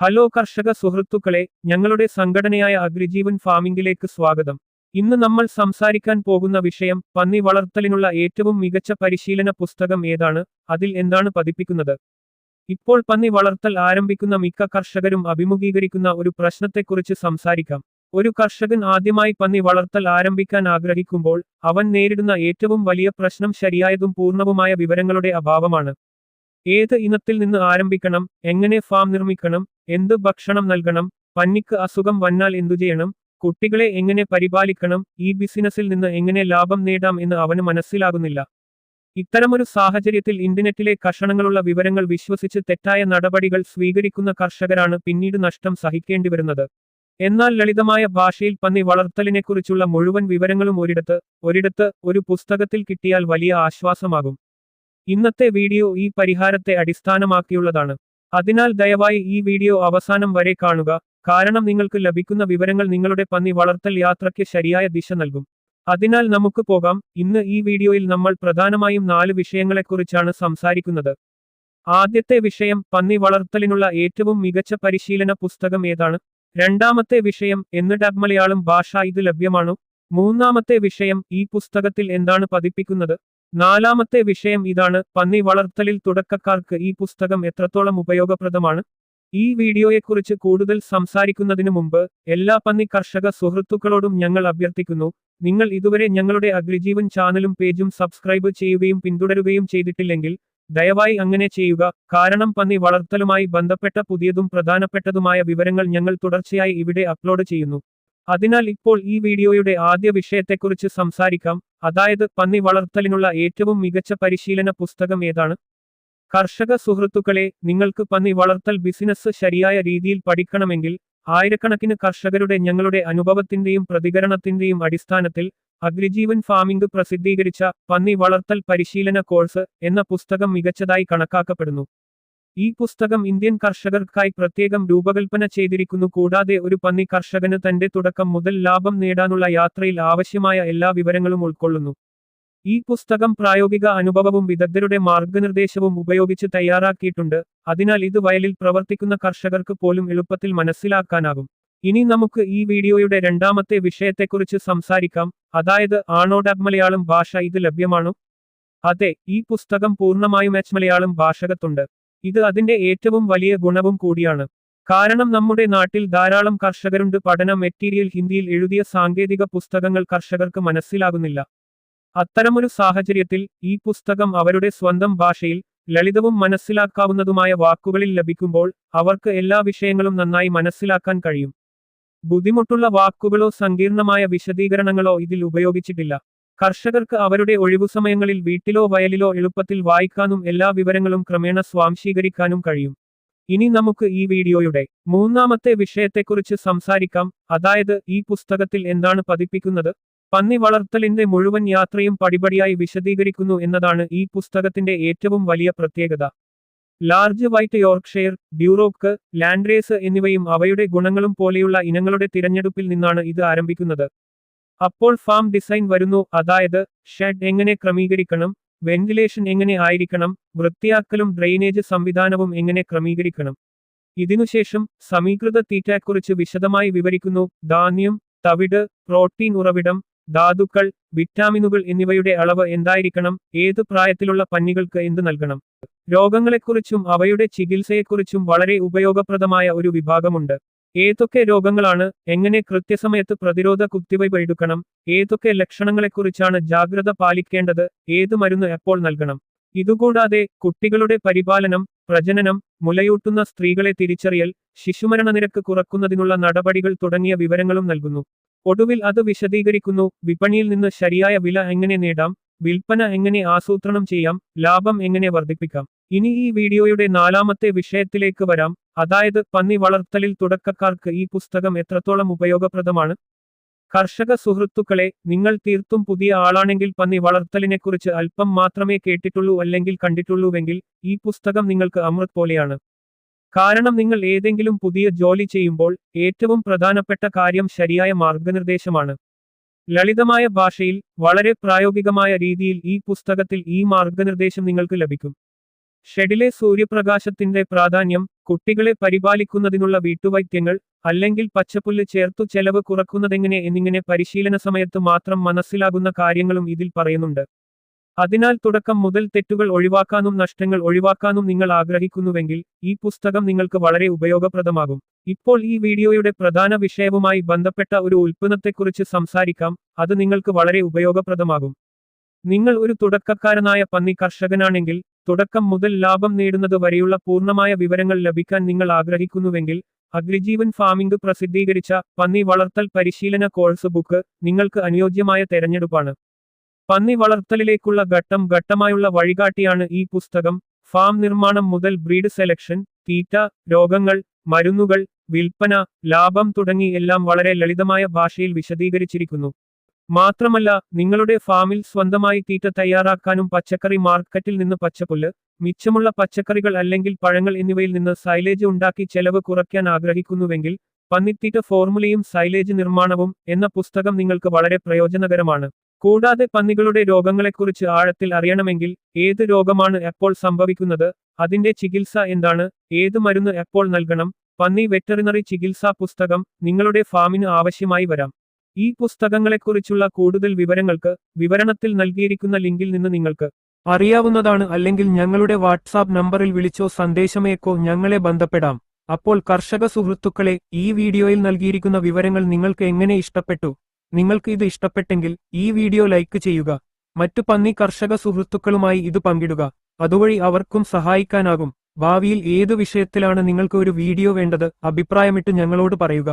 Hello കർഷക സുഹൃത്തുക്കളെ ഞങ്ങളുടെ സംഘടനയായ അഗ്രിജീവൻ ഫാമിംഗിലേക്ക് സ്വാഗതം. ഇന്ന് നമ്മൾ സംസാരിക്കാൻ പോകുന്ന വിഷയം പന്നി വളർത്തലിനുള്ള ഏറ്റവും മികച്ച പരിശീലന പുസ്തകം ഏതാണ് അതിൽ എന്താണ് പതിപ്പിക്കുന്നത്. ഇപ്പോൾ പന്നി വളർത്തൽ ആരംഭിക്കുന്ന മിക്ക കർഷകരും അഭിമുഖീകരിക്കുന്ന ഒരു പ്രശ്നത്തെക്കുറിച്ച് സംസാരിക്കാം. ഒരു കർഷകൻ ആദ്യമായി പന്നി വളർത്തൽ ആരംഭിക്കാൻ ആഗ്രഹിക്കുമ്പോൾ അവൻ നേരിടുന്ന ഏറ്റവും വലിയ പ്രശ്നം ശരിയായതും പൂർണവുമായ വിവരങ്ങളുടെ അഭാവമാണ്. ഏത് ഇനത്തിൽ നിന്ന് ആരംഭിക്കണം എങ്ങനെ ഫാം നിർമ്മിക്കണം എന്ത് ഭക്ഷണം നൽകണം? പന്നിക്ക് അസുഖം വന്നാൽ എന്തു ചെയ്യണം? കുട്ടികളെ എങ്ങനെ പരിപാലിക്കണം? ഈ ബിസിനസ്സിൽ നിന്ന് എങ്ങനെ ലാഭം നേടാം എന്ന് അവന് മനസ്സിലാകുന്നില്ല. ഇത്തരമൊരു സാഹചര്യത്തിൽ ഇന്റർനെറ്റിലെ കഷണങ്ങളുള്ള വിവരങ്ങൾ വിശ്വസിച്ച് തെറ്റായ നടപടികൾ സ്വീകരിക്കുന്ന കർഷകരാണ് പിന്നീട് നഷ്ടം സഹിക്കേണ്ടി വരുന്നത്. എന്നാൽ ലളിതമായ ഭാഷയിൽ പന്നി വളർത്തലിനെക്കുറിച്ചുള്ള മുഴുവൻ വിവരങ്ങളും ഒരിടത്ത് ഒരിടത്ത് ഒരു പുസ്തകത്തിൽ കിട്ടിയാൽ വലിയ ആശ്വാസമാകും. ഇന്നത്തെ വീഡിയോ ഈ പരിഹാരത്തെ അടിസ്ഥാനമാക്കിയുള്ളതാണ്. അതിനാൽ ദയവായി ഈ വീഡിയോ അവസാനം വരെ കാണുക കാരണം നിങ്ങൾക്ക് ലഭിക്കുന്ന വിവരങ്ങൾ നിങ്ങളുടെ പന്നി വളർത്തൽ യാത്രയ്ക്ക് ശരിയായ ദിശ നൽകും. അതിനാൽ നമുക്ക് പോകാം ഇന്ന് ഈ വീഡിയോയിൽ നമ്മൾ പ്രധാനമായും നാല് വിഷയങ്ങളെക്കുറിച്ചാണ് സംസാരിക്കുന്നത്. ആദ്യത്തെ വിഷയം പന്നി വളർത്തലിനുള്ള ഏറ്റവും മികച്ച പരിശീലന പുസ്തകം ഏതാണ്? രണ്ടാമത്തെ വിഷയം എന്ന് ടാബ് മലയാളം ഭാഷ ഇത് ലഭ്യമാണോ? മൂന്നാമത്തെ വിഷയം ഈ പുസ്തകത്തിൽ എന്താണ് പതിപ്പിക്കുന്നത്? നാലാമത്തെ വിഷയം ഇതാണ്. പന്നി വളർത്തലിൽ തുടക്കക്കാർക്ക് ഈ പുസ്തകം എത്രത്തോളം ഉപയോഗപ്രദമാണ്? ഈ വീഡിയോയെക്കുറിച്ച് കൂടുതൽ സംസാരിക്കുന്നതിനു മുമ്പ് എല്ലാ പന്നി കർഷക സുഹൃത്തുക്കളോടും ഞങ്ങൾ അഭ്യർത്ഥിക്കുന്നു. നിങ്ങൾ ഇതുവരെ ഞങ്ങളുടെ അഗ്രിജീവൻ ചാനലും പേജും സബ്സ്ക്രൈബ് ചെയ്യുകയും പിന്തുടരുകയും ചെയ്തിട്ടില്ലെങ്കിൽ ദയവായി അങ്ങനെ ചെയ്യുക. കാരണം പന്നി വളർത്തലുമായി ബന്ധപ്പെട്ട പുതിയതും പ്രധാനപ്പെട്ടതുമായ വിവരങ്ങൾ ഞങ്ങൾ തുടർച്ചയായി ഇവിടെ അപ്ലോഡ് ചെയ്യുന്നു. അതിനാൽ ഇപ്പോൾ ഈ വീഡിയോയുടെ ആദ്യ വിഷയത്തെക്കുറിച്ച് സംസാരിക്കാം. അതായത് പന്നി വളർത്തലിനുള്ള ഏറ്റവും മികച്ച പരിശീലന പുസ്തകം ഏതാണ്? കർഷക സുഹൃത്തുക്കളെ നിങ്ങൾക്ക് പന്നി വളർത്തൽ ബിസിനസ് ശരിയായ രീതിയിൽ പഠിക്കണമെങ്കിൽ ആയിരക്കണക്കിന് കർഷകരുടെ ഞങ്ങളുടെ അനുഭവത്തിന്റെയും പ്രതികരണത്തിന്റെയും അടിസ്ഥാനത്തിൽ അഗ്രിജീവൻ ഫാമിംഗ് പ്രസിദ്ധീകരിച്ച പന്നി വളർത്തൽ പരിശീലന കോഴ്സ് എന്ന പുസ്തകം മികച്ചതായി കണക്കാക്കപ്പെടുന്നു. ഈ പുസ്തകം ഇന്ത്യൻ കർഷകർക്കായി പ്രത്യേകം രൂപകൽപ്പന ചെയ്തിരിക്കുന്നു കൂടാതെ ഒരു പന്നി കർഷകന് തന്റെ തുടക്കം മുതൽ ലാഭം നേടാനുള്ള യാത്രയിൽ ആവശ്യമായ എല്ലാ വിവരങ്ങളും ഉൾക്കൊള്ളുന്നു. ഈ പുസ്തകം പ്രായോഗിക അനുഭവവും വിദഗ്ധരുടെ മാർഗനിർദ്ദേശവും ഉപയോഗിച്ച് തയ്യാറാക്കിയിട്ടുണ്ട്. അതിനാൽ ഇത് വയലിൽ പ്രവർത്തിക്കുന്ന കർഷകർക്ക് പോലും എളുപ്പത്തിൽ മനസ്സിലാക്കാനാകും. ഇനി നമുക്ക് ഈ വീഡിയോയുടെ രണ്ടാമത്തെ വിഷയത്തെക്കുറിച്ച് സംസാരിക്കാം. അതായത് ആണോ ടാബ് മലയാളം ഭാഷ ഇത് ലഭ്യമാണോ? അതെ ഈ പുസ്തകം പൂർണമായും എച്ച് മലയാളം ഭാഷകത്തുണ്ട്. ഇത് അതിന്റെ ഏറ്റവും വലിയ ഗുണവും കൂടിയാണ്. കാരണം നമ്മുടെ നാട്ടിൽ ധാരാളം കർഷകരുണ്ട്. പഠന മെറ്റീരിയൽ ഹിന്ദിയിൽ എഴുതിയ സാങ്കേതിക പുസ്തകങ്ങൾ കർഷകർക്ക് മനസ്സിലാകുന്നില്ല. അത്തരമൊരു സാഹചര്യത്തിൽ ഈ പുസ്തകം അവരുടെ സ്വന്തം ഭാഷയിൽ ലളിതവും മനസ്സിലാക്കാവുന്നതുമായ വാക്കുകളിൽ ലഭിക്കുമ്പോൾ അവർക്ക് എല്ലാ വിഷയങ്ങളും നന്നായി മനസ്സിലാക്കാൻ കഴിയും. ബുദ്ധിമുട്ടുള്ള വാക്കുകളോ സങ്കീർണമായ വിശദീകരണങ്ങളോ ഇതിൽ ഉപയോഗിച്ചിട്ടില്ല. കർഷകർക്ക് അവരുടെ ഒഴിവുസമയങ്ങളിൽ വീട്ടിലോ വയലിലോ എളുപ്പത്തിൽ വായിക്കാനും എല്ലാ വിവരങ്ങളും ക്രമേണ സ്വാംശീകരിക്കാനും കഴിയും. ഇനി നമുക്ക് ഈ വീഡിയോയുടെ മൂന്നാമത്തെ വിഷയത്തെക്കുറിച്ച് സംസാരിക്കാം. അതായത് ഈ പുസ്തകത്തിൽ എന്താണ് പതിപ്പിക്കുന്നത്? പന്നി വളർത്തലിന്റെ മുഴുവൻ യാത്രയും പടിപടിയായി വിശദീകരിക്കുന്നു എന്നതാണ് ഈ പുസ്തകത്തിന്റെ ഏറ്റവും വലിയ പ്രത്യേകത. Large white Yorkshire Duroc Landrace എന്നിവയും അവയുടെ ഗുണങ്ങളും പോലെയുള്ള ഇനങ്ങളുടെ തിരഞ്ഞെടുപ്പിൽ നിന്നാണ് ഇത് ആരംഭിക്കുന്നത്. അപ്പോൾ ഫാം ഡിസൈൻ വരുന്നു. അതായത് ഷെഡ് എങ്ങനെ ക്രമീകരിക്കണം വെന്റിലേഷൻ എങ്ങനെ ആയിരിക്കണം വൃത്തിയാക്കലും ഡ്രെയിനേജ് സംവിധാനവും എങ്ങനെ ക്രമീകരിക്കണം. ഇതിനുശേഷം സമീകൃത തീറ്റയെക്കുറിച്ച് വിശദമായി വിവരിക്കുന്നു. ധാന്യം തവിട് പ്രോട്ടീൻ ഉറവിടം ധാതുക്കൾ വിറ്റാമിനുകൾ എന്നിവയുടെ അളവ് എന്തായിരിക്കണം ഏത് പ്രായത്തിലുള്ള പന്നികൾക്ക് എന്ത് നൽകണം. രോഗങ്ങളെക്കുറിച്ചും അവയുടെ ചികിത്സയെക്കുറിച്ചും വളരെ ഉപയോഗപ്രദമായ ഒരു വിഭാഗമുണ്ട്. ഏതൊക്കെ രോഗങ്ങളാണ് എങ്ങനെ കൃത്യസമയത്ത് പ്രതിരോധ കുത്തിവയ്പ് എടുക്കണം ഏതൊക്കെ ലക്ഷണങ്ങളെക്കുറിച്ചാണ് ജാഗ്രത പാലിക്കേണ്ടത് ഏത് മരുന്ന് എപ്പോൾ നൽകണം. ഇതുകൂടാതെ കുട്ടികളുടെ പരിപാലനം പ്രജനനം മുലയൂട്ടുന്ന സ്ത്രീകളെ തിരിച്ചറിയൽ ശിശുമരണ നിരക്ക് കുറക്കുന്നതിനുള്ള നടപടികൾ തുടങ്ങിയ വിവരങ്ങളും നൽകുന്നു. ഒടുവിൽ അത് വിശദീകരിക്കുന്നു വിപണിയിൽ നിന്ന് ശരിയായ വില എങ്ങനെ നേടാം വിൽപ്പന എങ്ങനെ ആസൂത്രണം ചെയ്യാം ലാഭം എങ്ങനെ വർദ്ധിപ്പിക്കാം. ഇനി ഈ വീഡിയോയുടെ നാലാമത്തെ വിഷയത്തിലേക്ക് വരാം. അതായത് പന്നി വളർത്തലിൽ തുടക്കക്കാർക്ക് ഈ പുസ്തകം എത്രത്തോളം ഉപയോഗപ്രദമാണ്? കർഷക സുഹൃത്തുക്കളെ നിങ്ങൾ തീർത്തും പുതിയ ആളാണെങ്കിൽ പന്നി വളർത്തലിനെക്കുറിച്ച് അല്പം മാത്രമേ കേട്ടിട്ടുള്ളൂ അല്ലെങ്കിൽ കണ്ടിട്ടുള്ളൂവെങ്കിൽ ഈ പുസ്തകം നിങ്ങൾക്ക് അമൃത് പോലെയാണ്. കാരണം നിങ്ങൾ ഏതെങ്കിലും പുതിയ ജോലി ചെയ്യുമ്പോൾ ഏറ്റവും പ്രധാനപ്പെട്ട കാര്യം ശരിയായ മാർഗനിർദ്ദേശമാണ്. ലളിതമായ ഭാഷയിൽ വളരെ പ്രായോഗികമായ രീതിയിൽ ഈ പുസ്തകത്തിൽ ഈ മാർഗനിർദ്ദേശം നിങ്ങൾക്ക് ലഭിക്കും. ഷെഡിലെ സൂര്യപ്രകാശത്തിന്റെ പ്രാധാന്യം കുട്ടികളെ പരിപാലിക്കുന്നതിനുള്ള വീട്ടുവൈദ്യങ്ങൾ അല്ലെങ്കിൽ പച്ചപ്പുല്ല് ചേർത്തു ചെലവ് കുറക്കുന്നതെങ്ങനെ എന്നിങ്ങനെ പരിശീലന സമയത്ത് മാത്രം മനസ്സിലാകുന്ന കാര്യങ്ങളും ഇതിൽ പറയുന്നുണ്ട്. അതിനാൽ തുടക്കം മുതൽ തെറ്റുകൾ ഒഴിവാക്കാനും നഷ്ടങ്ങൾ ഒഴിവാക്കാനും നിങ്ങൾ ആഗ്രഹിക്കുന്നുവെങ്കിൽ ഈ പുസ്തകം നിങ്ങൾക്ക് വളരെ ഉപയോഗപ്രദമാകും. ഇപ്പോൾ ഈ വീഡിയോയുടെ പ്രധാന വിഷയവുമായി ബന്ധപ്പെട്ട ഒരു ഉൽപ്പന്നത്തെക്കുറിച്ച് സംസാരിക്കാം അത് നിങ്ങൾക്ക് വളരെ ഉപയോഗപ്രദമാകും. നിങ്ങൾ ഒരു തുടക്കക്കാരനായ പന്നി കർഷകനാണെങ്കിൽ തുടക്കം മുതൽ ലാഭം നേടുന്നത് വരെയുള്ള പൂർണമായ വിവരങ്ങൾ ലഭിക്കാൻ നിങ്ങൾ ആഗ്രഹിക്കുന്നുവെങ്കിൽ അഗ്രിജീവൻ ഫാമിംഗ് പ്രസിദ്ധീകരിച്ച പന്നി വളർത്തൽ പരിശീലന കോഴ്സ് ബുക്ക് നിങ്ങൾക്ക് അനുയോജ്യമായ തെരഞ്ഞെടുപ്പാണ്. പന്നി വളർത്തലിലേക്കുള്ള ഘട്ടം ഘട്ടമായുള്ള വഴികാട്ടിയാണ് ഈ പുസ്തകം. ഫാം നിർമ്മാണം മുതൽ ബ്രീഡ് സെലക്ഷൻ തീറ്റ രോഗങ്ങൾ മരുന്നുകൾ വിൽപ്പന ലാഭം തുടങ്ങി എല്ലാം വളരെ ലളിതമായ ഭാഷയിൽ വിശദീകരിച്ചിരിക്കുന്നു. മാത്രമല്ല നിങ്ങളുടെ ഫാമിൽ സ്വന്തമായി തീറ്റ തയ്യാറാക്കാനും പച്ചക്കറി മാർക്കറ്റിൽ നിന്ന് പച്ചപ്പുല്ല് മിച്ചമുള്ള പച്ചക്കറികൾ അല്ലെങ്കിൽ പഴങ്ങൾ എന്നിവയിൽ നിന്ന് സൈലേജ് ഉണ്ടാക്കി ചെലവ് കുറയ്ക്കാൻ ആഗ്രഹിക്കുന്നുവെങ്കിൽ പന്നിത്തീറ്റ ഫോർമുലയും സൈലേജ് നിർമ്മാണവും എന്ന പുസ്തകം നിങ്ങൾക്ക് വളരെ പ്രയോജനകരമാണ്. കൂടാതെ പന്നികളുടെ രോഗങ്ങളെക്കുറിച്ച് ആഴത്തിൽ അറിയണമെങ്കിൽ ഏത് രോഗമാണ് എപ്പോൾ സംഭവിക്കുന്നത് അതിന്റെ ചികിത്സ എന്താണ് ഏത് മരുന്ന് എപ്പോൾ നൽകണം പന്നി വെറ്ററിനറി ചികിത്സാ പുസ്തകം നിങ്ങളുടെ ഫാമിന് ആവശ്യമായി വരാം. ഈ പുസ്തകങ്ങളെക്കുറിച്ചുള്ള കൂടുതൽ വിവരങ്ങൾക്ക് വിവരണത്തിൽ നൽകിയിരിക്കുന്ന ലിങ്കിൽ നിന്ന് നിങ്ങൾക്ക് അറിയാവുന്നതാണ് അല്ലെങ്കിൽ ഞങ്ങളുടെ വാട്സാപ്പ് നമ്പറിൽ വിളിച്ചോ സന്ദേശമേക്കോ ഞങ്ങളെ ബന്ധപ്പെടാം. അപ്പോൾ കർഷക സുഹൃത്തുക്കളെ ഈ വീഡിയോയിൽ നൽകിയിരിക്കുന്ന വിവരങ്ങൾ നിങ്ങൾക്ക് എങ്ങനെ ഇഷ്ടപ്പെട്ടു? നിങ്ങൾക്ക് ഇത് ഇഷ്ടപ്പെട്ടെങ്കിൽ ഈ വീഡിയോ ലൈക്ക് ചെയ്യുക. മറ്റു പന്നി കർഷക സുഹൃത്തുക്കളുമായി ഇത് പങ്കിടുക. അതുവഴി അവർക്കും സഹായിക്കാനാകും. ഭാവിയിൽ ഏതു വിഷയത്തിലാണ് നിങ്ങൾക്ക് ഒരു വീഡിയോ വേണ്ടത്? അഭിപ്രായമിട്ട് ഞങ്ങളോട് പറയുക.